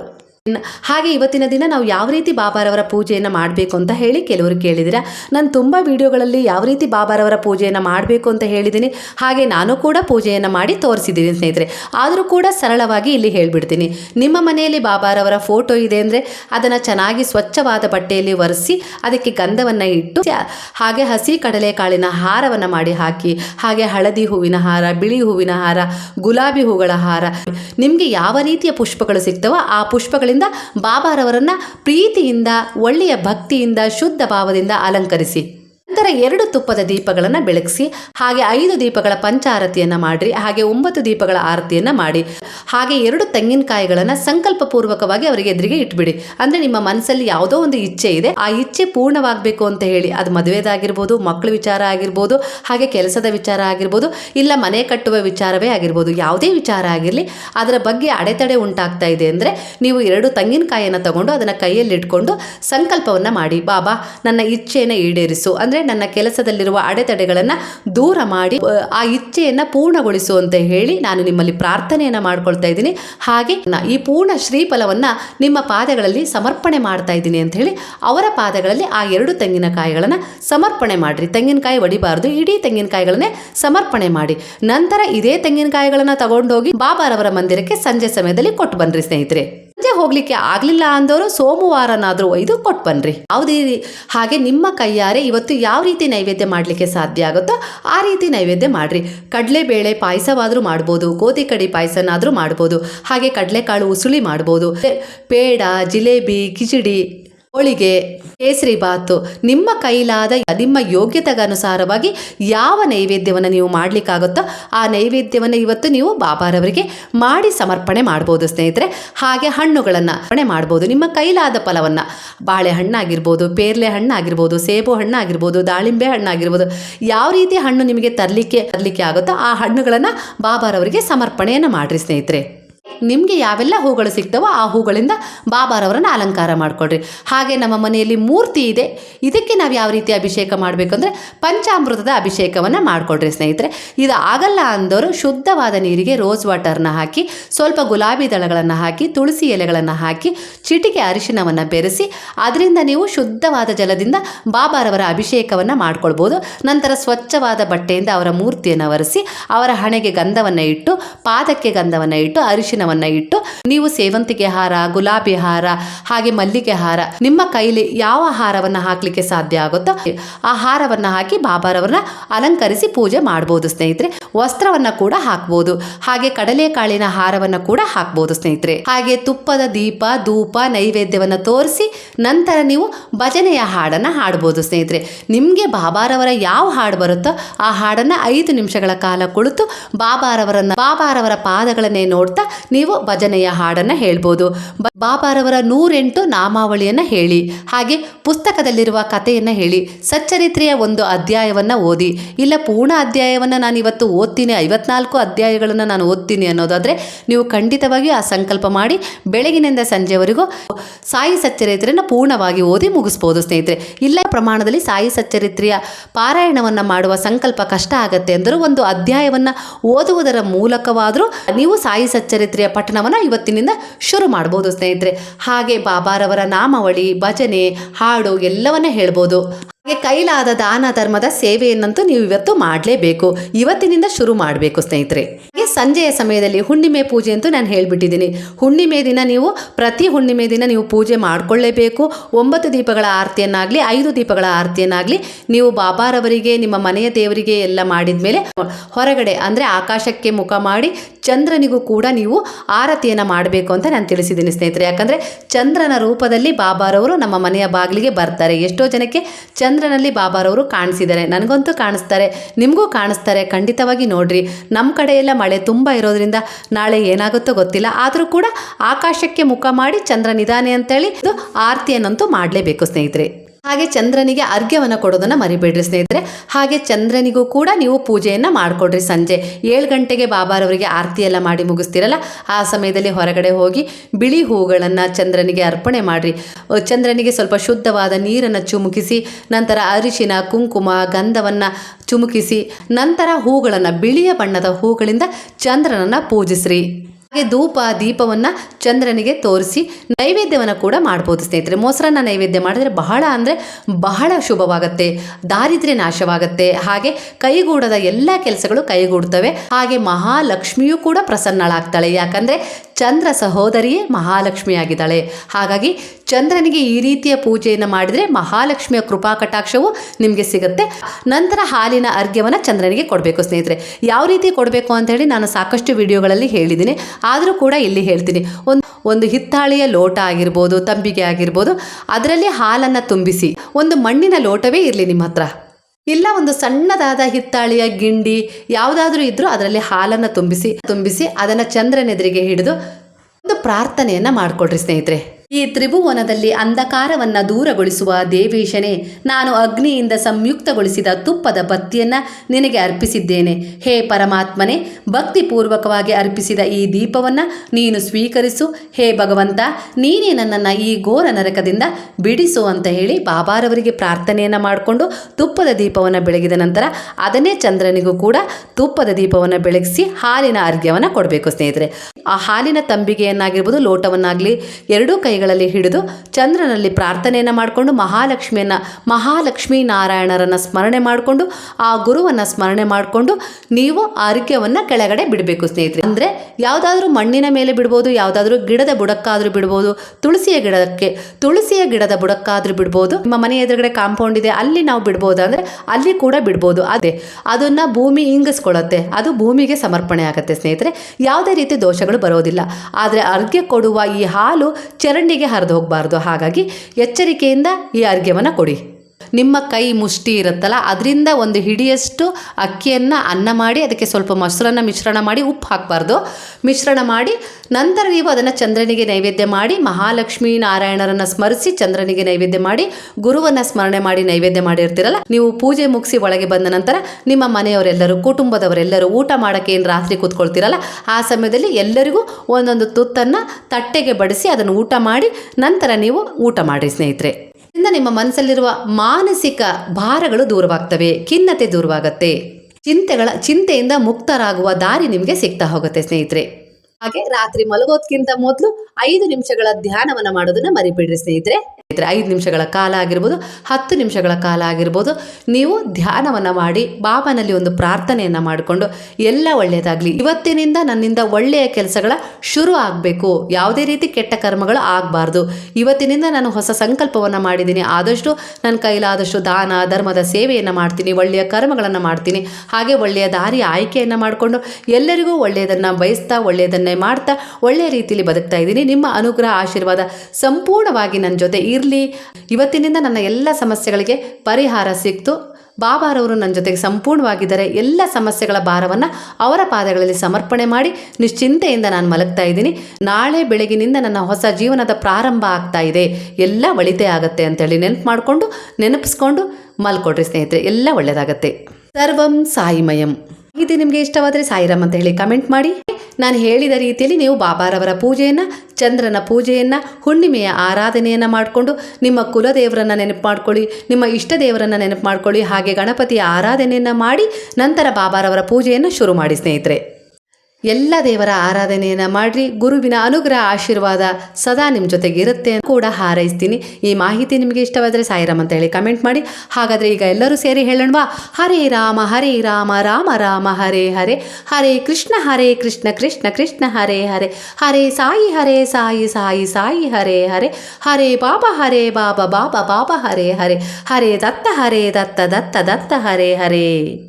ಹಾಗೆ ಇವತ್ತಿನ ದಿನ ನಾವು ಯಾವ ರೀತಿ ಬಾಬಾರವರ ಪೂಜೆಯನ್ನು ಮಾಡಬೇಕು ಅಂತ ಹೇಳಿ ಕೆಲವರು ಕೇಳಿದಿರ. ನಾನು ತುಂಬ ವಿಡಿಯೋಗಳಲ್ಲಿ ಯಾವ ರೀತಿ ಬಾಬಾರವರ ಪೂಜೆಯನ್ನು ಮಾಡಬೇಕು ಅಂತ ಹೇಳಿದ್ದೀನಿ. ಹಾಗೆ ನಾನು ಕೂಡ ಪೂಜೆಯನ್ನು ಮಾಡಿ ತೋರಿಸಿದ್ದೀನಿ ಸ್ನೇಹಿತರೆ. ಆದರೂ ಕೂಡ ಸರಳವಾಗಿ ಇಲ್ಲಿ ಹೇಳಿಬಿಡ್ತೀನಿ. ನಿಮ್ಮ ಮನೆಯಲ್ಲಿ ಬಾಬಾರವರ ಫೋಟೋ ಇದೆ ಅಂದರೆ ಅದನ್ನು ಚೆನ್ನಾಗಿ ಸ್ವಚ್ಛವಾದ ಬಟ್ಟೆಯಲ್ಲಿ ಒರೆಸಿ ಅದಕ್ಕೆ ಗಂಧವನ್ನು ಇಟ್ಟು ಹಾಗೆ ಹಸಿ ಕಡಲೆಕಾಳಿನ ಹಾರವನ್ನು ಮಾಡಿ ಹಾಕಿ, ಹಾಗೆ ಹಳದಿ ಹೂವಿನ ಹಾರ, ಬಿಳಿ ಹೂವಿನ ಹಾರ, ಗುಲಾಬಿ ಹೂಗಳ ಹಾರ. ನಿಮಗೆ ಯಾವ ರೀತಿಯ ಪುಷ್ಪಗಳು ಸಿಗ್ತವೋ ಆ ಪುಷ್ಪಗಳಿಂದ ಬಾಬಾರವರನ್ನು ಪ್ರೀತಿಯಿಂದ ಒಳ್ಳೆಯ ಭಕ್ತಿಯಿಂದ ಶುದ್ಧ ಭಾವದಿಂದ ಅಲಂಕರಿಸಿ. ನಂತರ ಎರಡು ತುಪ್ಪದ ದೀಪಗಳನ್ನು ಬೆಳಗಿಸಿ, ಹಾಗೆ ಐದು ದೀಪಗಳ ಪಂಚಾರತಿಯನ್ನ ಮಾಡಿರಿ, ಹಾಗೆ ಒಂಬತ್ತು ದೀಪಗಳ ಆರತಿಯನ್ನು ಮಾಡಿ, ಹಾಗೆ ಎರಡು ತೆಂಗಿನಕಾಯಿಗಳನ್ನು ಸಂಕಲ್ಪ ಪೂರ್ವಕವಾಗಿ ಅವರಿಗೆ ಎದುರಿಗೆ ಇಟ್ಬಿಡಿ. ಅಂದರೆ ನಿಮ್ಮ ಮನಸ್ಸಲ್ಲಿ ಯಾವುದೋ ಒಂದು ಇಚ್ಛೆ ಇದೆ, ಆ ಇಚ್ಛೆ ಪೂರ್ಣವಾಗಬೇಕು ಅಂತ ಹೇಳಿ, ಅದು ಮದುವೆದಾಗಿರ್ಬೋದು ಮಕ್ಕಳ ವಿಚಾರ ಆಗಿರ್ಬೋದು, ಹಾಗೆ ಕೆಲಸದ ವಿಚಾರ ಆಗಿರ್ಬೋದು, ಇಲ್ಲ ಮನೆ ಕಟ್ಟುವ ವಿಚಾರವೇ ಆಗಿರ್ಬೋದು, ಯಾವುದೇ ವಿಚಾರ ಆಗಿರಲಿ, ಅದರ ಬಗ್ಗೆ ಅಡೆತಡೆ ಉಂಟಾಗ್ತಾ ಇದೆ ಅಂದರೆ ನೀವು ಎರಡು ತೆಂಗಿನಕಾಯಿಯನ್ನು ತಗೊಂಡು ಅದನ್ನು ಕೈಯಲ್ಲಿ ಇಟ್ಕೊಂಡು ಸಂಕಲ್ಪವನ್ನು ಮಾಡಿ, ಬಾಬಾ, ನನ್ನ ಇಚ್ಛೆಯನ್ನು ಈಡೇರಿಸು. ಅಂದರೆ ನನ್ನ ಕೆಲಸದಲ್ಲಿರುವ ಅಡೆತಡೆಗಳನ್ನು ದೂರ ಮಾಡಿ, ಆ ಇಚ್ಛೆಯನ್ನು ಪೂರ್ಣಗೊಳಿಸು ಅಂತ ಹೇಳಿ ನಾನು ನಿಮ್ಮಲ್ಲಿ ಪ್ರಾರ್ಥನೆಯನ್ನು ಮಾಡ್ಕೊಳ್ತಾ ಇದ್ದೀನಿ. ಹಾಗೆ ಈ ಪೂರ್ಣ ಶ್ರೀಫಲವನ್ನು ನಿಮ್ಮ ಪಾದಗಳಲ್ಲಿ ಸಮರ್ಪಣೆ ಮಾಡ್ತಾ ಇದ್ದೀನಿ ಅಂತ ಹೇಳಿ ಅವರ ಪಾದಗಳಲ್ಲಿ ಆ ಎರಡು ತೆಂಗಿನಕಾಯಿಗಳನ್ನು ಸಮರ್ಪಣೆ ಮಾಡಿರಿ. ತೆಂಗಿನಕಾಯಿ ಒಡಿಬಾರ್ದು, ಇಡೀ ತೆಂಗಿನಕಾಯಿಗಳನ್ನೇ ಸಮರ್ಪಣೆ ಮಾಡಿ. ನಂತರ ಇದೇ ತೆಂಗಿನಕಾಯಿಗಳನ್ನು ತಗೊಂಡೋಗಿ ಬಾಬಾರವರ ಮಂದಿರಕ್ಕೆ ಸಂಜೆ ಸಮಯದಲ್ಲಿ ಕೊಟ್ಟು ಬನ್ನಿರಿ ಸ್ನೇಹಿತರೆ. ಸಂಜೆ ಹೋಗ್ಲಿಕ್ಕೆ ಆಗ್ಲಿಲ್ಲ ಅಂದವರು ಸೋಮವಾರನಾದ್ರೂ ಒಯ್ದು ಕೊಟ್ಟು ಬನ್ರಿ. ಯಾವುದೇ ಹಾಗೆ ನಿಮ್ಮ ಕೈಯಾರೆ ಇವತ್ತು ಯಾವ ರೀತಿ ನೈವೇದ್ಯ ಮಾಡಲಿಕ್ಕೆ ಸಾಧ್ಯ ಆಗುತ್ತೋ ಆ ರೀತಿ ನೈವೇದ್ಯ ಮಾಡ್ರಿ. ಕಡಲೆಬೇಳೆ ಪಾಯಸವಾದರೂ ಮಾಡ್ಬೋದು, ಗೋಧಿ ಕಡಿ ಪಾಯಸನಾದರೂ ಮಾಡ್ಬೋದು, ಹಾಗೆ ಕಡಲೆಕಾಳು ಉಸುಳಿ ಮಾಡ್ಬೋದು. ಪೇಡ, ಜಿಲೇಬಿ, ಕಿಚಡಿ ಹೋಳಿಗೆ ಕೇಸರಿ ಬಾತು, ನಿಮ್ಮ ಕೈಲಾದ ನಿಮ್ಮ ಯೋಗ್ಯತೆಗನುಸಾರವಾಗಿ ಯಾವ ನೈವೇದ್ಯವನ್ನು ನೀವು ಮಾಡಲಿಕ್ಕಾಗುತ್ತೋ ಆ ನೈವೇದ್ಯವನ್ನು ಇವತ್ತು ನೀವು ಬಾಬಾರವರಿಗೆ ಮಾಡಿ ಸಮರ್ಪಣೆ ಮಾಡ್ಬೋದು ಸ್ನೇಹಿತರೆ. ಹಾಗೆ ಹಣ್ಣುಗಳನ್ನು ಅರ್ಪಣೆ ಮಾಡ್ಬೋದು, ನಿಮ್ಮ ಕೈಲಾದ ಫಲವನ್ನು. ಬಾಳೆಹಣ್ಣಾಗಿರ್ಬೋದು ಪೇರ್ಲೆ ಹಣ್ಣಾಗಿರ್ಬೋದು, ಸೇಬು ಹಣ್ಣಾಗಿರ್ಬೋದು, ದಾಳಿಂಬೆ ಹಣ್ಣಾಗಿರ್ಬೋದು, ಯಾವ ರೀತಿ ಹಣ್ಣು ನಿಮಗೆ ತರಲಿಕ್ಕೆ ತರಲಿಕ್ಕೆ ಆಗುತ್ತೋ ಆ ಹಣ್ಣುಗಳನ್ನು ಬಾಬಾರವರಿಗೆ ಸಮರ್ಪಣೆಯನ್ನು ಮಾಡಿರಿ ಸ್ನೇಹಿತರೆ. ನಿಮಗೆ ಯಾವೆಲ್ಲ ಹೂಗಳು ಸಿಗ್ತವೋ ಆ ಹೂಗಳಿಂದ ಬಾಬಾರವರನ್ನು ಅಲಂಕಾರ ಮಾಡಿಕೊಡ್ರಿ ಹಾಗೆ ನಮ್ಮ ಮನೆಯಲ್ಲಿ ಮೂರ್ತಿ ಇದೆ. ಇದಕ್ಕೆ ನಾವು ಯಾವ ರೀತಿ ಅಭಿಷೇಕ ಮಾಡಬೇಕು ಅಂದರೆ ಪಂಚಾಮೃತದ ಅಭಿಷೇಕವನ್ನು ಮಾಡಿಕೊಡ್ರಿ ಸ್ನೇಹಿತರೆ. ಇದು ಆಗಲ್ಲ ಅಂದವರು ಶುದ್ಧವಾದ ನೀರಿಗೆ ರೋಸ್ ವಾಟರ್ನ ಹಾಕಿ, ಸ್ವಲ್ಪ ಗುಲಾಬಿ ದಳಗಳನ್ನು ಹಾಕಿ, ತುಳಸಿ ಎಲೆಗಳನ್ನು ಹಾಕಿ, ಚಿಟಿಕೆ ಅರಿಶಿನವನ್ನು ಬೆರೆಸಿ, ಅದರಿಂದ ನೀವು ಶುದ್ಧವಾದ ಜಲದಿಂದ ಬಾಬಾರವರ ಅಭಿಷೇಕವನ್ನು ಮಾಡ್ಕೊಳ್ಬೋದು. ನಂತರ ಸ್ವಚ್ಛವಾದ ಬಟ್ಟೆಯಿಂದ ಅವರ ಮೂರ್ತಿಯನ್ನು ಒರೆಸಿ, ಅವರ ಹಣೆಗೆ ಗಂಧವನ್ನು ಇಟ್ಟು, ಪಾದಕ್ಕೆ ಗಂಧವನ್ನು ಇಟ್ಟು ಅರಿಶಿನವನ್ನು ಇಟ್ಟು ನೀವು ಸೇವಂತಿಗೆ ಹಾರ, ಗುಲಾಬಿ ಹಾರ, ಹಾಗೆ ಮಲ್ಲಿಗೆ ಹಾರ, ನಿಮ್ಮ ಕೈಲಿ ಯಾವ ಹಾರವನ್ನು ಹಾಕಲಿಕ್ಕೆ ಸಾಧ್ಯ ಆಗುತ್ತೋ ಆ ಹಾರವನ್ನು ಹಾಕಿ ಬಾಬಾರವರನ್ನ ಅಲಂಕರಿಸಿ ಪೂಜೆ ಮಾಡ್ಬೋದು ಸ್ನೇಹಿತರೆ. ವಸ್ತ್ರವನ್ನ ಕೂಡ ಹಾಕ್ಬೋದು. ಹಾಗೆ ಕಡಲೆಕಾಳಿನ ಹಾರವನ್ನು ಕೂಡ ಹಾಕ್ಬೋದು ಸ್ನೇಹಿತರೆ. ಹಾಗೆ ತುಪ್ಪದ ದೀಪ, ಧೂಪ, ನೈವೇದ್ಯವನ್ನು ತೋರಿಸಿ ನಂತರ ನೀವು ಭಜನೆಯ ಹಾಡನ್ನು ಹಾಡ್ಬೋದು ಸ್ನೇಹಿತರೆ. ನಿಮಗೆ ಬಾಬಾರವರ ಯಾವ ಹಾಡು ಬರುತ್ತೋ ಆ ಹಾಡನ್ನು ಐದು ನಿಮಿಷಗಳ ಕಾಲ ಕುಳಿತು ಬಾಬಾರವರನ್ನ, ಬಾಬಾರವರ ಪಾದಗಳನ್ನೇ ನೋಡ್ತಾ ನೀವು ಭಜನೆಯ ಹಾಡನ್ನು ಹೇಳ್ಬೋದು. ಬಾಬಾರವರ ನೂರೆಂಟು ನಾಮಾವಳಿಯನ್ನು ಹೇಳಿ. ಹಾಗೆ ಪುಸ್ತಕದಲ್ಲಿರುವ ಕಥೆಯನ್ನು ಹೇಳಿ. ಸಚ್ಚರಿತ್ರೆಯ ಒಂದು ಅಧ್ಯಾಯವನ್ನು ಓದಿ. ಇಲ್ಲ ಪೂರ್ಣ ಅಧ್ಯಾಯವನ್ನು ನಾನು ಇವತ್ತು ಓದ್ತೀನಿ, ಐವತ್ನಾಲ್ಕು ಅಧ್ಯಾಯಗಳನ್ನು ನಾನು ಓದ್ತೀನಿ ಅನ್ನೋದಾದರೆ ನೀವು ಖಂಡಿತವಾಗಿಯೂ ಆ ಸಂಕಲ್ಪ ಮಾಡಿ ಬೆಳಗಿನಿಂದ ಸಂಜೆವರೆಗೂ ಸಾಯಿ ಸಚ್ಚರಿತ್ರೆಯನ್ನು ಪೂರ್ಣವಾಗಿ ಓದಿ ಮುಗಿಸ್ಬೋದು ಸ್ನೇಹಿತರೆ. ಇಲ್ಲ ಪ್ರಮಾಣದಲ್ಲಿ ಸಾಯಿ ಸಚ್ಚರಿತ್ರೆಯ ಪಾರಾಯಣವನ್ನು ಮಾಡುವ ಸಂಕಲ್ಪ ಕಷ್ಟ ಆಗತ್ತೆ ಅಂದರೂ ಒಂದು ಅಧ್ಯಾಯವನ್ನು ಓದುವುದರ ಮೂಲಕವಾದರೂ ನೀವು ಸಾಯಿ ಸಚ್ಚರಿತ್ರೆಯ ಪಠಣವನ್ನು ಇವತ್ತಿನಿಂದ ಶುರು ಮಾಡ್ಬೋದು ಸ್ನೇಹಿತರೆ. ಹಾಗೆ ಬಾಬಾರವರ ನಾಮಾವಳಿ ಭಜನೆ ಹಾಡು ಎಲ್ಲವನ್ನ ಹೇಳ್ಬೋದು. ಹಾಗೆ ಕೈಲಾದ ದಾನ ಧರ್ಮದ ಸೇವೆಯನ್ನಂತೂ ನೀವು ಇವತ್ತು ಮಾಡಲೇಬೇಕು. ಇವತ್ತಿನಿಂದ ಶುರು ಮಾಡಬೇಕು ಸ್ನೇಹಿತರೆ. ಹಾಗೆ ಸಂಜೆಯ ಸಮಯದಲ್ಲಿ ಹುಣ್ಣಿಮೆ ಪೂಜೆ ಅಂತೂ ನಾನು ಹೇಳಿಬಿಟ್ಟಿದ್ದೀನಿ. ಹುಣ್ಣಿಮೆ ದಿನ ನೀವು ಪ್ರತಿ ಹುಣ್ಣಿಮೆ ದಿನ ನೀವು ಪೂಜೆ ಮಾಡಿಕೊಳ್ಳೇಬೇಕು. ಒಂಬತ್ತು ದೀಪಗಳ ಆರತಿಯನ್ನಾಗಲಿ, ಐದು ದೀಪಗಳ ಆರತಿಯನ್ನಾಗಲಿ ನೀವು ಬಾಬಾರವರಿಗೆ, ನಿಮ್ಮ ಮನೆಯ ದೇವರಿಗೆ ಎಲ್ಲ ಮಾಡಿದ ಮೇಲೆ ಹೊರಗಡೆ ಅಂದರೆ ಆಕಾಶಕ್ಕೆ ಮುಖ ಮಾಡಿ ಚಂದ್ರನಿಗೂ ಕೂಡ ನೀವು ಆರತಿಯನ್ನು ಮಾಡಬೇಕು ಅಂತ ನಾನು ತಿಳಿಸಿದ್ದೀನಿ ಸ್ನೇಹಿತರೆ. ಯಾಕಂದರೆ ಚಂದ್ರನ ರೂಪದಲ್ಲಿ ಬಾಬಾರವರು ನಮ್ಮ ಮನೆಯ ಬಾಗಿಲಿಗೆ ಬರ್ತಾರೆ. ಎಷ್ಟೋ ಜನಕ್ಕೆ ಚಂದ್ರನಲ್ಲಿ ಬಾಬಾರವರು ಕಾಣಿಸಿದ್ದಾರೆ ನನಗಂತೂ ಕಾಣಿಸ್ತಾರೆ. ನಿಮಗೂ ಕಾಣಿಸ್ತಾರೆ. ಖಂಡಿತವಾಗಿ ನೋಡ್ರಿ. ನಮ್ಮ ಕಡೆಯೆಲ್ಲ ಮಳೆ ತುಂಬ ಇರೋದ್ರಿಂದ ನಾಳೆ ಏನಾಗುತ್ತೋ ಗೊತ್ತಿಲ್ಲ. ಆದರೂ ಕೂಡ ಆಕಾಶಕ್ಕೆ ಮುಖ ಮಾಡಿ ಚಂದ್ರ ನಿಧಾನೆ ಅಂತೇಳಿ ಆರತಿಯನ್ನಂತೂ ಮಾಡಲೇಬೇಕು ಸ್ನೇಹಿತರೆ. ಹಾಗೆ ಚಂದ್ರನಿಗೆ ಅರ್ಘ್ಯವನ್ನು ಕೊಡೋದನ್ನು ಮರಿಬೇಡ್ರಿ ಸ್ನೇಹಿತರೆ. ಹಾಗೆ ಚಂದ್ರನಿಗೂ ಕೂಡ ನೀವು ಪೂಜೆಯನ್ನು ಮಾಡಿಕೊಡ್ರಿ ಸಂಜೆ. ಏಳು ಗಂಟೆಗೆ ಬಾಬಾರವರಿಗೆ ಆರತಿ ಎಲ್ಲ ಮಾಡಿ ಮುಗಿಸ್ತಿರಲ್ಲ, ಆ ಸಮಯದಲ್ಲಿ ಹೊರಗಡೆ ಹೋಗಿ ಬಿಳಿ ಹೂಗಳನ್ನು ಚಂದ್ರನಿಗೆ ಅರ್ಪಣೆ ಮಾಡಿರಿ. ಚಂದ್ರನಿಗೆ ಸ್ವಲ್ಪ ಶುದ್ಧವಾದ ನೀರನ್ನು ಚುಮುಕಿಸಿ, ನಂತರ ಅರಿಶಿನ, ಕುಂಕುಮ, ಗಂಧವನ್ನು ಚುಮುಕಿಸಿ, ನಂತರ ಹೂಗಳನ್ನು ಬಿಳಿಯ ಬಣ್ಣದ ಹೂಗಳಿಂದ ಚಂದ್ರನನ್ನು ಪೂಜಿಸ್ರಿ. ಹಾಗೆ ಧೂಪ, ದೀಪವನ್ನು ಚಂದ್ರನಿಗೆ ತೋರಿಸಿ ನೈವೇದ್ಯವನ್ನು ಕೂಡ ಮಾಡ್ಬೋದು ಸ್ನೇಹಿತರೆ. ಮೊಸರನ್ನ ನೈವೇದ್ಯ ಮಾಡಿದ್ರೆ ಬಹಳ ಅಂದರೆ ಬಹಳ ಶುಭವಾಗುತ್ತೆ. ದಾರಿದ್ರ್ಯ ನಾಶವಾಗುತ್ತೆ. ಹಾಗೆ ಕೈಗೂಡದ ಎಲ್ಲ ಕೆಲಸಗಳು ಕೈಗೂಡ್ತವೆ. ಹಾಗೆ ಮಹಾಲಕ್ಷ್ಮಿಯೂ ಕೂಡ ಪ್ರಸನ್ನಳಾಗ್ತಾಳೆ. ಯಾಕಂದರೆ ಚಂದ್ರ ಸಹೋದರಿಯೇ ಮಹಾಲಕ್ಷ್ಮಿಯಾಗಿದ್ದಾಳೆ. ಹಾಗಾಗಿ ಚಂದ್ರನಿಗೆ ಈ ರೀತಿಯ ಪೂಜೆಯನ್ನು ಮಾಡಿದರೆ ಮಹಾಲಕ್ಷ್ಮಿಯ ಕೃಪಾ ಕಟಾಕ್ಷವು ನಿಮಗೆ ಸಿಗುತ್ತೆ. ನಂತರ ಹಾಲಿನ ಅರ್ಘ್ಯವನ್ನು ಚಂದ್ರನಿಗೆ ಕೊಡಬೇಕು ಸ್ನೇಹಿತರೆ. ಯಾವ ರೀತಿ ಕೊಡಬೇಕು ಅಂತ ಹೇಳಿ ನಾನು ಸಾಕಷ್ಟು ವಿಡಿಯೋಗಳಲ್ಲಿ ಹೇಳಿದ್ದೀನಿ. ಆದರೂ ಕೂಡ ಇಲ್ಲಿ ಹೇಳ್ತೀನಿ. ಒಂದು ಒಂದು ಹಿತ್ತಾಳೆಯ ಲೋಟ ಆಗಿರ್ಬೋದು, ತಂಬಿಗೆ ಆಗಿರ್ಬೋದು, ಅದರಲ್ಲಿ ಹಾಲನ್ನು ತುಂಬಿಸಿ, ಒಂದು ಮಣ್ಣಿನ ಲೋಟವೇ ಇರಲಿ ನಿಮ್ಮ ಹತ್ರ ಇಲ್ಲ ಒಂದು ಸಣ್ಣದಾದ ಹಿತ್ತಾಳಿಯ ಗಿಂಡಿ ಯಾವುದಾದ್ರೂ ಇದ್ದರೂ ಅದರಲ್ಲಿ ಹಾಲನ್ನು ತುಂಬಿಸಿ ತುಂಬಿಸಿ ಅದನ್ನು ಚಂದ್ರನೆದುರಿಗೆ ಹಿಡಿದು ಒಂದು ಪ್ರಾರ್ಥನೆಯನ್ನ ಮಾಡಿಕೊಡ್ರಿ ಸ್ನೇಹಿತರೆ. ಈ ತ್ರಿಭುವನದಲ್ಲಿ ಅಂಧಕಾರವನ್ನ ದೂರಗೊಳಿಸುವ ದೇವೇಶನೇ, ನಾನು ಅಗ್ನಿಯಿಂದ ಸಂಯುಕ್ತಗೊಳಿಸಿದ ತುಪ್ಪದ ಬತ್ತಿಯನ್ನ ನಿನಗೆ ಅರ್ಪಿಸಿದ್ದೇನೆ. ಹೇ ಪರಮಾತ್ಮನೇ, ಭಕ್ತಿಪೂರ್ವಕವಾಗಿ ಅರ್ಪಿಸಿದ ಈ ದೀಪವನ್ನ ನೀನು ಸ್ವೀಕರಿಸು. ಹೇ ಭಗವಂತ, ನೀನೇ ನನ್ನನ್ನು ಈ ಘೋರ ನರಕದಿಂದ ಬಿಡಿಸು ಅಂತ ಹೇಳಿ ಬಾಬಾರವರಿಗೆ ಪ್ರಾರ್ಥನೆಯನ್ನ ಮಾಡಿಕೊಂಡು ತುಪ್ಪದ ದೀಪವನ್ನು ಬೆಳಗಿದ ನಂತರ ಅದನ್ನೇ ಚಂದ್ರನಿಗೂ ಕೂಡ ತುಪ್ಪದ ದೀಪವನ್ನು ಬೆಳಗಿಸಿ ಹಾಲಿನ ಅರ್ಘ್ಯವನ್ನು ಕೊಡಬೇಕು ಸ್ನೇಹಿತರೆ. ಆ ಹಾಲಿನ ತಂಬಿಗೆಯನ್ನಾಗಿರ್ಬೋದು, ಲೋಟವನ್ನಾಗಲಿ, ಎರಡೂ ಕೈಗಳಲ್ಲಿ ಹಿಡಿದು ಚಂದ್ರನಲ್ಲಿ ಪ್ರಾರ್ಥನೆಯನ್ನು ಮಾಡಿಕೊಂಡು ಮಹಾಲಕ್ಷ್ಮಿಯನ್ನು ಮಹಾಲಕ್ಷ್ಮೀ ನಾರಾಯಣರನ್ನು ಸ್ಮರಣೆ ಮಾಡಿಕೊಂಡು ಆ ಗುರುವನ್ನು ಸ್ಮರಣೆ ಮಾಡಿಕೊಂಡು ನೀವು ಆರೋಗ್ಯವನ್ನು ಕೆಳಗಡೆ ಬಿಡಬೇಕು ಸ್ನೇಹಿತರೆ. ಅಂದರೆ ಯಾವುದಾದ್ರೂ ಮಣ್ಣಿನ ಮೇಲೆ ಬಿಡ್ಬೋದು, ಯಾವುದಾದ್ರೂ ಗಿಡದ ಬುಡಕ್ಕಾದರೂ ಬಿಡ್ಬೋದು, ತುಳಸಿಯ ಗಿಡಕ್ಕೆ, ತುಳಸಿಯ ಗಿಡದ ಬುಡಕ್ಕಾದರೂ ಬಿಡ್ಬೋದು. ನಿಮ್ಮ ಮನೆ ಎದುರುಗಡೆ ಕಾಂಪೌಂಡ್ ಇದೆ, ಅಲ್ಲಿ ನಾವು ಬಿಡ್ಬೋದು ಅಂದರೆ ಅಲ್ಲಿ ಕೂಡ ಬಿಡ್ಬೋದು. ಅದೇ, ಅದನ್ನು ಭೂಮಿ ಇಂಗಿಸ್ಕೊಳ್ಳುತ್ತೆ, ಅದು ಭೂಮಿಗೆ ಸಮರ್ಪಣೆ ಆಗುತ್ತೆ ಸ್ನೇಹಿತರೆ. ಯಾವುದೇ ರೀತಿ ದೋಷಗಳು ಬರೋದಿಲ್ಲ. ಆದರೆ ಅರ್ಘ್ಯ ಕೊಡುವ ಈ ಹಾಲು ಚರಂಡಿಗೆ ಹರಿದು ಹೋಗಬಾರ್ದು. ಹಾಗಾಗಿ ಎಚ್ಚರಿಕೆಯಿಂದ ಈ ಅರ್ಘ್ಯವನ್ನು ಕೊಡಿ. ನಿಮ್ಮ ಕೈ ಮುಷ್ಟಿ ಇರುತ್ತಲ್ಲ, ಅದರಿಂದ ಒಂದು ಹಿಡಿಯಷ್ಟು ಅಕ್ಕಿಯನ್ನು ಅನ್ನ ಮಾಡಿ, ಅದಕ್ಕೆ ಸ್ವಲ್ಪ ಮೊಸರನ್ನು ಮಿಶ್ರಣ ಮಾಡಿ, ಉಪ್ಪು ಹಾಕಬಾರ್ದು. ಮಿಶ್ರಣ ಮಾಡಿ, ನಂತರ ನೀವು ಅದನ್ನು ಚಂದ್ರನಿಗೆ ನೈವೇದ್ಯ ಮಾಡಿ, ಮಹಾಲಕ್ಷ್ಮೀ ನಾರಾಯಣರನ್ನು ಸ್ಮರಿಸಿ ಚಂದ್ರನಿಗೆ ನೈವೇದ್ಯ ಮಾಡಿ, ಗುರುವನ್ನು ಸ್ಮರಣೆ ಮಾಡಿ ನೈವೇದ್ಯ ಮಾಡಿರ್ತೀರಲ್ಲ, ನೀವು ಪೂಜೆ ಮುಗಿಸಿ ಒಳಗೆ ಬಂದ ನಂತರ ನಿಮ್ಮ ಮನೆಯವರೆಲ್ಲರೂ, ಕುಟುಂಬದವರೆಲ್ಲರೂ ಊಟ ಮಾಡೋಕ್ಕೆ ಏನು ರಾತ್ರಿ ಕೂತ್ಕೊಳ್ತೀರಲ್ಲ, ಆ ಸಮಯದಲ್ಲಿ ಎಲ್ಲರಿಗೂ ಒಂದೊಂದು ತುತ್ತನ್ನು ತಟ್ಟೆಗೆ ಬಡಿಸಿ ಅದನ್ನು ಊಟ ಮಾಡಿ, ನಂತರ ನೀವು ಊಟ ಮಾಡಿ ಸ್ನೇಹಿತರೆ. ಇದರಿಂದ ನಿಮ್ಮ ಮನಸ್ಸಲ್ಲಿರುವ ಮಾನಸಿಕ ಭಾರಗಳು ದೂರವಾಗ್ತವೆ, ಖಿನ್ನತೆ ದೂರವಾಗುತ್ತೆ. ಚಿಂತೆಗಳ, ಚಿಂತೆಯಿಂದ ಮುಕ್ತರಾಗುವ ದಾರಿ ನಿಮಗೆ ಸಿಗ್ತಾ ಹೋಗುತ್ತೆ ಸ್ನೇಹಿತರೆ. ಹಾಗೆ ರಾತ್ರಿ ಮಲಗೋದ್ಕಿಂತ ಮೊದಲು ಐದು ನಿಮಿಷಗಳ ಧ್ಯಾನವನ್ನು ಮಾಡೋದನ್ನ ಮರಿಬೇಡ್ರಿ ಸ್ನೇಹಿತರೆ. ಸ್ನೇಹಿತರೆ, ಐದು ನಿಮಿಷಗಳ ಕಾಲ ಆಗಿರ್ಬೋದು, ಹತ್ತು ನಿಮಿಷಗಳ ಕಾಲ ಆಗಿರ್ಬೋದು, ನೀವು ಧ್ಯಾನವನ್ನು ಮಾಡಿ, ಬಾಬಾನಲ್ಲಿ ಒಂದು ಪ್ರಾರ್ಥನೆಯನ್ನು ಮಾಡಿಕೊಂಡು ಎಲ್ಲ ಒಳ್ಳೆಯದಾಗಲಿ. ಇವತ್ತಿನಿಂದ ನನ್ನಿಂದ ಒಳ್ಳೆಯ ಕೆಲಸಗಳ ಶುರು ಆಗಬೇಕು. ಯಾವುದೇ ರೀತಿ ಕೆಟ್ಟ ಕರ್ಮಗಳು ಆಗಬಾರ್ದು. ಇವತ್ತಿನಿಂದ ನಾನು ಹೊಸ ಸಂಕಲ್ಪವನ್ನು ಮಾಡಿದ್ದೀನಿ. ಆದಷ್ಟು ನನ್ನ ಕೈಲಾದಷ್ಟು ದಾನ, ಧರ್ಮದ ಸೇವೆಯನ್ನು ಮಾಡ್ತೀನಿ, ಒಳ್ಳೆಯ ಕರ್ಮಗಳನ್ನು ಮಾಡ್ತೀನಿ. ಹಾಗೆ ಒಳ್ಳೆಯ ದಾರಿ ಆಯ್ಕೆಯನ್ನು ಮಾಡಿಕೊಂಡು ಎಲ್ಲರಿಗೂ ಒಳ್ಳೆಯದನ್ನು ಬಯಸ್ತಾ, ಒಳ್ಳೆಯದನ್ನೇ ಮಾಡ್ತಾ, ಒಳ್ಳೆಯ ರೀತಿಯಲ್ಲಿ ಬದುಕ್ತಾ ಇದ್ದೀನಿ. ನಿಮ್ಮ ಅನುಗ್ರಹ, ಆಶೀರ್ವಾದ ಸಂಪೂರ್ಣವಾಗಿ ನನ್ನ ಜೊತೆ ಇರಲಿ. ಇವತ್ತಿನಿಂದ ನನ್ನ ಎಲ್ಲ ಸಮಸ್ಯೆಗಳಿಗೆ ಪರಿಹಾರ ಸಿಕ್ತು. ಬಾಬಾರವರು ನನ್ನ ಜೊತೆಗೆ ಸಂಪೂರ್ಣವಾಗಿದ್ದಾರೆ ಎಲ್ಲ ಸಮಸ್ಯೆಗಳ ಭಾರವನ್ನು ಅವರ ಪಾದಗಳಲ್ಲಿ ಸಮರ್ಪಣೆ ಮಾಡಿ ನಿಶ್ಚಿಂತೆಯಿಂದ ನಾನು ಮಲಗ್ತಾ ಇದ್ದೀನಿ. ನಾಳೆ ಬೆಳಗಿನಿಂದ ನನ್ನ ಹೊಸ ಜೀವನದ ಪ್ರಾರಂಭ ಆಗ್ತಾ ಇದೆ. ಎಲ್ಲ ಒಳಿತೆ ಆಗುತ್ತೆ ಅಂತೇಳಿ ನೆನಪು ಮಾಡಿಕೊಂಡು ನೆನಪಿಸ್ಕೊಂಡು ಮಲ್ಕೊಡ್ರಿ ಸ್ನೇಹಿತರೆ, ಎಲ್ಲ ಒಳ್ಳೆಯದಾಗತ್ತೆ ಸರ್ವಂ ಸಾಯಿಮಯಂ. ಇದು ನಿಮಗೆ ಇಷ್ಟವಾದರೆ ಸಾಯಿರಾಮ್ ಅಂತ ಹೇಳಿ ಕಮೆಂಟ್ ಮಾಡಿ. ನಾನು ಹೇಳಿದ ರೀತಿಯಲ್ಲಿ ನೀವು ಬಾಬಾರವರ ಪೂಜೆಯನ್ನು, ಚಂದ್ರನ ಪೂಜೆಯನ್ನು, ಹುಣ್ಣಿಮೆಯ ಆರಾಧನೆಯನ್ನು ಮಾಡಿಕೊಂಡು ನಿಮ್ಮ ಕುಲದೇವರನ್ನು ನೆನಪು ಮಾಡ್ಕೊಳ್ಳಿ, ನಿಮ್ಮ ಇಷ್ಟ ದೇವರನ್ನು ನೆನಪು ಮಾಡ್ಕೊಳ್ಳಿ, ಹಾಗೆ ಗಣಪತಿಯ ಆರಾಧನೆಯನ್ನು ಮಾಡಿ ನಂತರ ಬಾಬಾರವರ ಪೂಜೆಯನ್ನು ಶುರು ಮಾಡಿ ಸ್ನೇಹಿತರೆ. ಎಲ್ಲ ದೇವರ ಆರಾಧನೆಯನ್ನು ಮಾಡಿರಿ. ಗುರುವಿನ ಅನುಗ್ರಹ, ಆಶೀರ್ವಾದ ಸದಾ ನಿಮ್ಮ ಜೊತೆಗೆ ಇರುತ್ತೆ ಅಂತ ಕೂಡ ಹಾರೈಸ್ತೀನಿ. ಈ ಮಾಹಿತಿ ನಿಮಗೆ ಇಷ್ಟವಾದರೆ ಸಾಯಿರಾಮ್ ಅಂತ ಹೇಳಿ ಕಮೆಂಟ್ ಮಾಡಿ. ಹಾಗಾದರೆ ಈಗ ಎಲ್ಲರೂ ಸೇರಿ ಹೇಳೋಣವಾ? ಹರೇ ರಾಮ ಹರೇ ರಾಮ ರಾಮ ರಾಮ, ಹರೇ ಹರೇ. ಹರೇ ಕೃಷ್ಣ ಹರೇ ಕೃಷ್ಣ ಕೃಷ್ಣ ಕೃಷ್ಣ, ಹರೇ ಹರೇ. ಹರೇ ಸಾಯಿ ಹರೇ ಸಾಯಿ ಸಾಯಿ ಸಾಯಿ, ಹರೇ ಹರೇ. ಹರೇ ಬಾಬಾ ಹರೇ ಬಾಬಾ ಬಾಬಾ ಬಾಬಾ, ಹರೇ ಹರೇ. ಹರೇ ದತ್ತ ಹರೇ ದತ್ತ ದತ್ತ ದತ್ತ, ಹರೇ ಹರೇ.